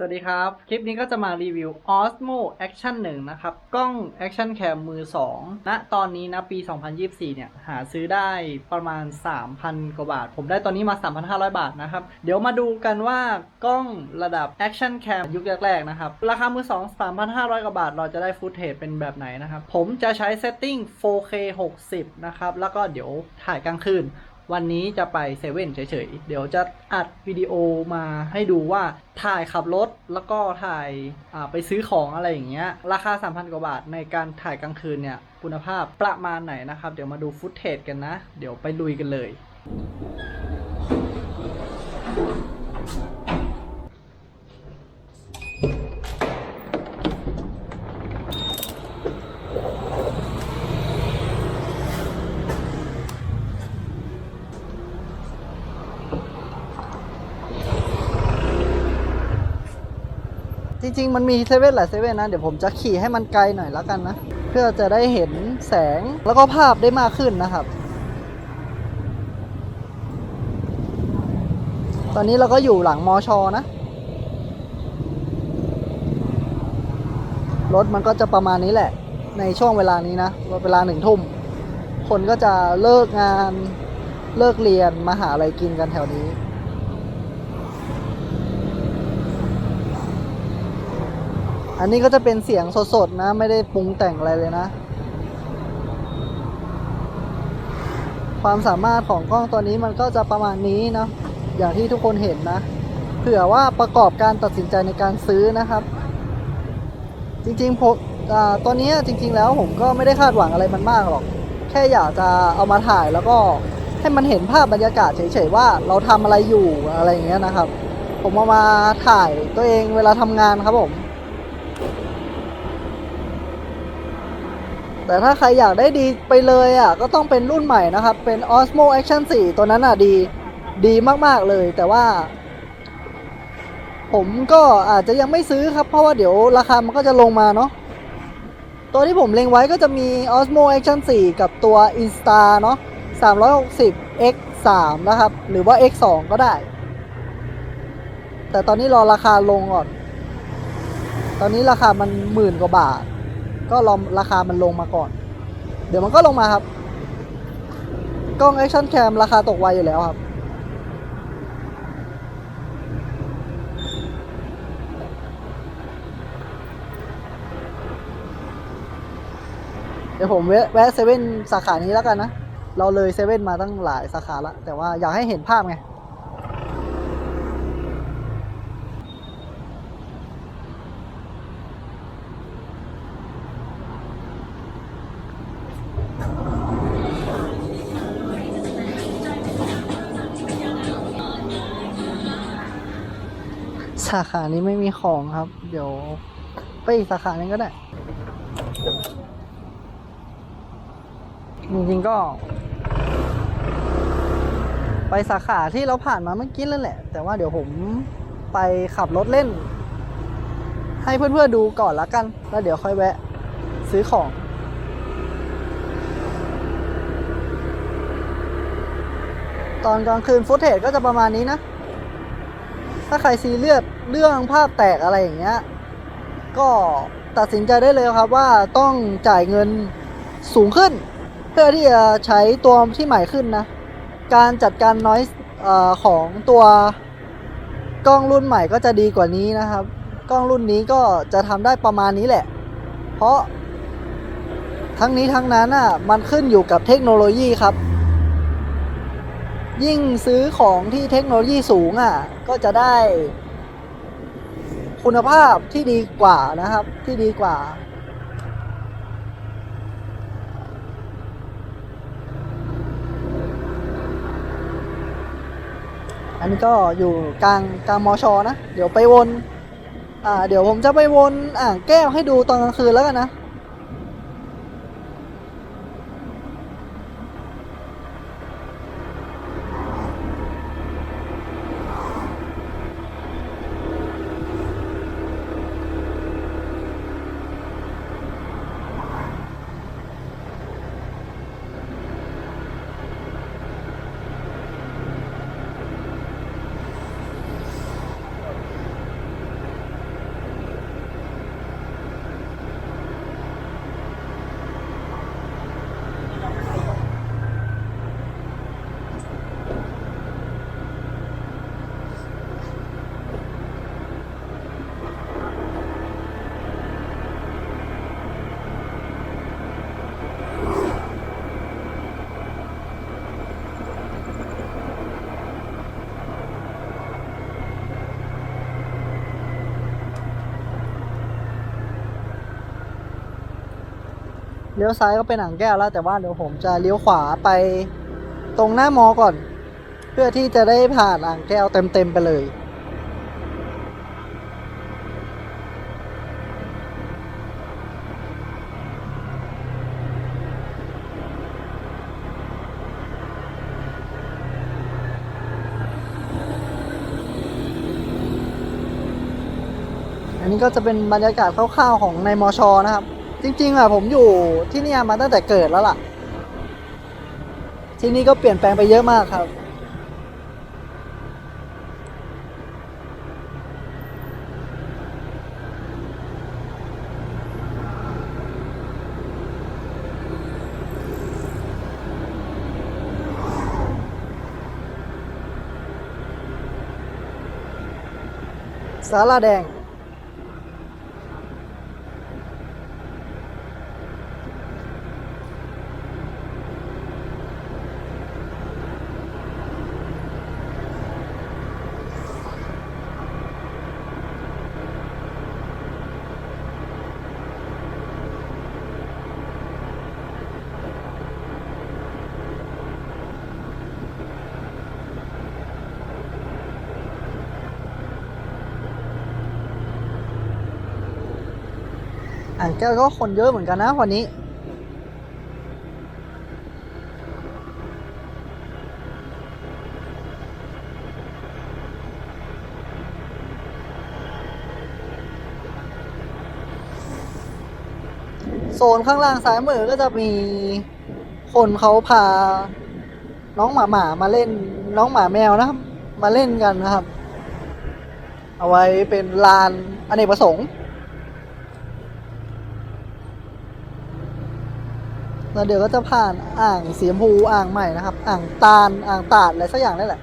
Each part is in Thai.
สวัสดีครับ คลิปนี้ก็จะมารีวิว Osmo Action 1 นะครับ กล้อง Action Cam มือ 2 ณ ตอนนี้นะปี 2024 เนี่ย หาซื้อได้ประมาณ 3,000 กว่าบาท ผมได้ตอนนี้มา 3,500 บาทนะครับ เดี๋ยวมาดูกันว่ากล้องระดับ Action Cam ยุคแรกๆ นะครับ ราคามือ 2 3,500 กว่าบาท เราจะได้ฟุตเทจเป็นแบบไหนนะครับ ผมจะใช้เซตติ้ง 4K 60 นะครับ แล้วก็เดี๋ยวถ่ายกลางคืน วันนี้จะไปเซเว่นเฉยๆ เดี๋ยวจะอัดวิดีโอมาให้ดูว่าถ่ายขับรถแล้วก็ถ่ายไปซื้อของอะไรอย่างเงี้ย ราคา 3,000 กว่าบาทในการถ่ายกลางคืนเนี่ยคุณภาพประมาณไหนนะครับ เดี๋ยวมาดูฟุตเทจกันนะ เดี๋ยวไปลุยกันเลย ริง ๆ มันมีเซเว่นหลายเซเว่นนะ เดี๋ยวผมจะขี่ให้มันไกลหน่อยแล้วกันนะ เพื่อจะได้เห็นแสงแล้วก็ภาพได้มากขึ้นนะครับ ตอนนี้เราก็อยู่หลังมอชอนะ รถมันก็จะประมาณนี้แหละ ในช่วงเวลานี้นะเวลาหนึ่งทุ่ม คนก็จะเลิกงานเลิกเรียนมาหาอะไรกินกันแถวนี้ อันนี้ก็จะเป็นเสียงสดๆนะ ไม่ได้ปรุงแต่งอะไรเลยนะ ความสามารถของกล้องตัวนี้มันก็จะประมาณนี้เนาะอย่างที่ทุกคนเห็นนะเผื่อว่าประกอบการตัดสินใจในการซื้อนะครับ จริงๆผมตัวนี้จริง ๆ แล้วผมก็ไม่ได้คาดหวังอะไรมันมากหรอก แค่อยากจะเอามาถ่ายแล้วก็ให้มันเห็นภาพบรรยากาศเฉยๆว่าเราทำอะไรอยู่อะไรอย่างเงี้ยนะครับ ผมเอามาถ่ายตัวเองเวลาทำงานครับผม แต่ถ้าใครอยากได้ดีไปเลยอะก็ต้องเป็นรุ่นใหม่นะครับ เป็น Osmo Action 4 ตัวนั้นอะดีดีมากๆเลย แต่ว่า ผมก็อาจจะยังไม่ซื้อครับ เพราะว่าเดี๋ยวราคามันก็จะลงมาเนาะตัวที่ผมเล็งไว้ก็จะมี Osmo Action 4 กับตัว Insta เนาะ360 X 3นะครับ หรือว่า X 2ก็ได้ แต่ตอนนี้รอราคาลงก่อน ตอนนี้ราคามันหมื่นกว่าบาท ก็รอราคามันลงมาก่อน เดี๋ยวมันก็ลงมาครับ กล้อง Action Cam ราคาตกไวอยู่แล้วครับ เดี๋ยวผมแวะแวะเซเว่นสาขานี้แล้วกันนะ เราเลยเซเว่นมาตั้งหลายสาขาละแต่ว่าอยากให้เห็นภาพไง สาขานี้ไม่มีของครับ เดี๋ยวไปอีกสาขานึงก็ได้ จริงๆก็ ไปสาขาที่เราผ่านมาเมื่อกี้นั่นแหละ แต่ว่าเดี๋ยวผมไปขับรถเล่น ให้เพื่อนๆดูก่อนละกัน แล้วเดี๋ยวค่อยแวะ ซื้อของตอนกลางคืนฟุตเทจก็จะประมาณนี้นะ ถ้าใครซีเรียส เรื่องภาพแตกอะไรอย่างเงี้ย ก็ตัดสินใจได้เลยครับว่าต้องจ่ายเงินสูงขึ้น เพื่อที่จะใช้ตัวที่ใหม่ขึ้นนะ การจัดการน้อยของตัวกล้องรุ่นใหม่ก็จะดีกว่านี้นะครับ กล้องรุ่นนี้ก็จะทำได้ประมาณนี้แหละ เพราะทั้งนี้ทั้งนั้นอะมันขึ้นอยู่กับเทคโนโลยีครับ ยิ่งซื้อของที่เทคโนโลยีสูงอะก็จะได้ คุณภาพที่ดีกว่านะครับ ที่ดีกว่า อันนี้ก็อยู่กลางกลางมอชอนะ เดี๋ยวไปวน อ่า เดี๋ยวผมจะไปวนอ่างแก้วให้ดูตอนกลางคืนแล้วกันนะ เลี้ยวซ้ายก็เป็นอ่างแก้วแล้ว แต่ว่าเดี๋ยวผมจะเลี้ยวขวาไปตรงหน้ามอก่อน เพื่อที่จะได้ผ่านอ่างแก้วเต็มๆไปเลยอันนี้ก็จะเป็นบรรยากาศคร่าวๆของในมอชอนะครับ จริงๆอะผมอยู่ที่นี่มาตั้งแต่เกิดแล้วล่ะ ที่นี่ก็เปลี่ยนแปลงไปเยอะมากครับ สาลาแดง แก้วก็คนเยอะเหมือนกันนะวันนี้ โซนข้างล่างซ้ายมือก็จะมีคนเขาพา น้องหมาหมามาเล่นน้องหมาแมวนะครับ มาเล่นกันนะครับ เอาไว้เป็นลานอเนกประสงค์ แล้วเดี๋ยวก็จะผ่านอ่างสีชมพูอ่างใหม่นะครับ อ่างตาลอ่างตาดอะไรสักอย่างนี่แหละ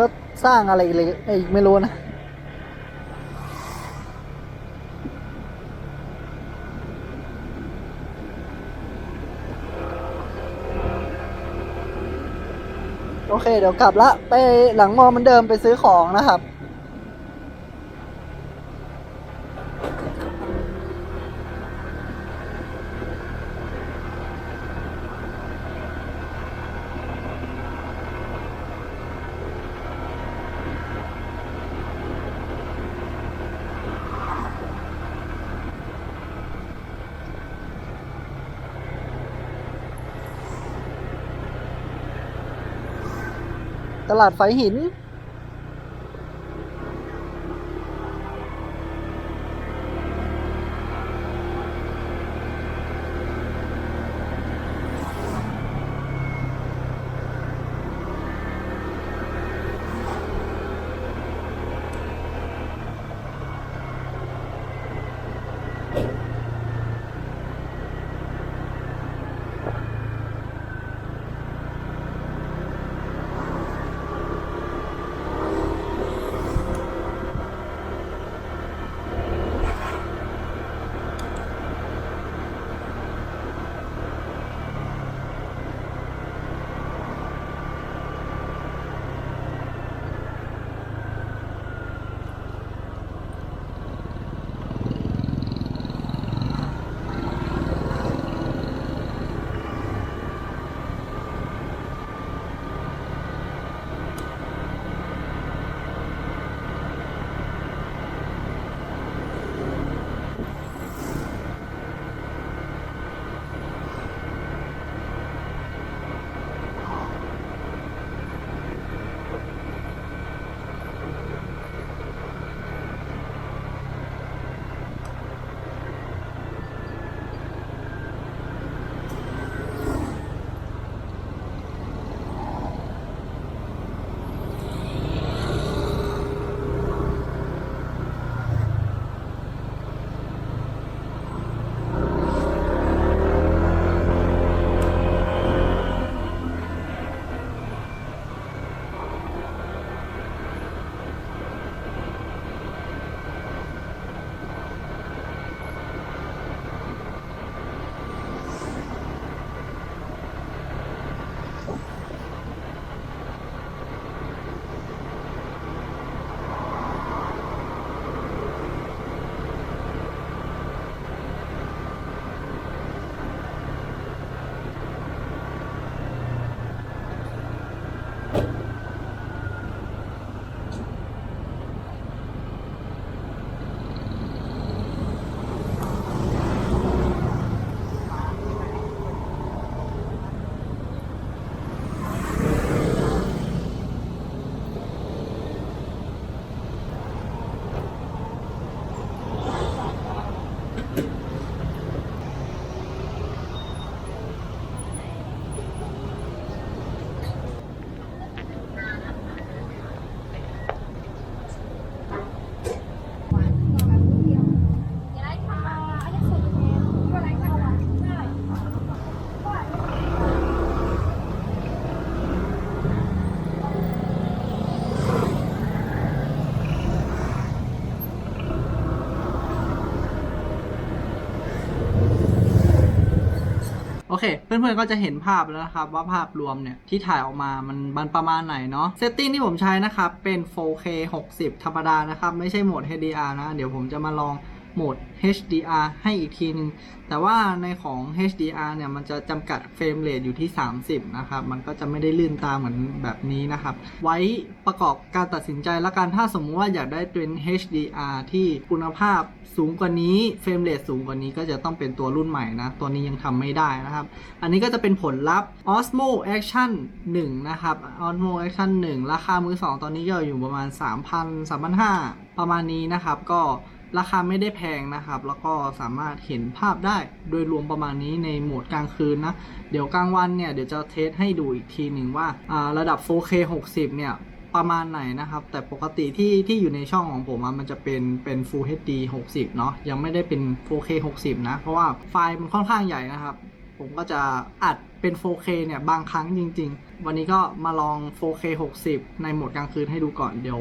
ก็ สร้างอะไรอีกเลยอีกไม่รู้นะโอเค เดี๋ยวกลับละ ไปหลังมอเหมันเดิมไปซื้อของนะครับ ตลาดไฟหิน เค เพื่อนๆก็จะเห็นภาพแล้วนะครับ ว่าภาพรวมเนี่ย ที่ถ่ายออกมามันมันประมาณไหนเนาะเซตติ้งที่ผมใช้นะครับ เป็น 4K 60 ธรรมดานะครับ ไม่ใช่โหมด HDR นะ เดี๋ยวผมจะมาลอง โหมด HDR ให้อีกทีนึง แต่ว่าในของ HDR เนี่ย มันจะจำกัดเฟรมเรทอยู่ที่ 30 นะครับ มันก็จะไม่ได้ลื่นตามเหมือนแบบนี้นะครับ ไว้ประกอบการตัดสินใจละกัน ถ้าสมมุติว่าอยากได้เป็น HDR ที่คุณภาพสูงกว่านี้ เฟรมเรทสูงกว่านี้ก็จะต้องเป็นตัวรุ่นใหม่นะ ตัวนี้ยังทำไม่ได้นะครับ อันนี้ก็จะเป็นผลลัพธ์ Osmo Action 1 นะครับ Osmo Action 1 ราคามือ 2 ตอนนี้ก็อยู่ประมาณ 3,000 3,500 ประมาณนี้นะครับ ก็ ราคาไม่ได้แพงนะครับ แล้วก็สามารถเห็นภาพได้โดยรวมประมาณนี้ในโหมดกลางคืนนะ เดี๋ยวกลางวันเนี่ยเดี๋ยวจะเทสให้ดูอีกทีหนึ่งว่าาระดับ 4K 60 เนี่ยประมาณไหนนะครับ แต่ปกติที่ที่อยู่ในช่องของผมมันจะเป็นเป็น Full HD 60 เนาะยังไม่ได้เป็น 4K 60 นะ เพราะว่าไฟล์มันค่อนข้างใหญ่นะครับ ผมก็จะอัดเป็น 4K เนี่ยบางครั้งจริง ๆ วันนี้ก็มาลอง 4K 60 ในโหมดกลางคืนให้ดูก่อนเดี๋ยว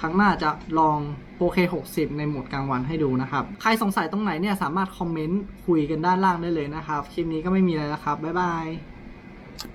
ครั้งหน้าจะลอง 4K 60 ในโหมดกลางวันให้ดูนะครับ ใครสงสัยตรงไหนเนี่ยสามารถคอมเมนต์คุยกันด้านล่างได้เลยนะครับ คลิปนี้ก็ไม่มีอะไรแล้วครับ บ๊ายบาย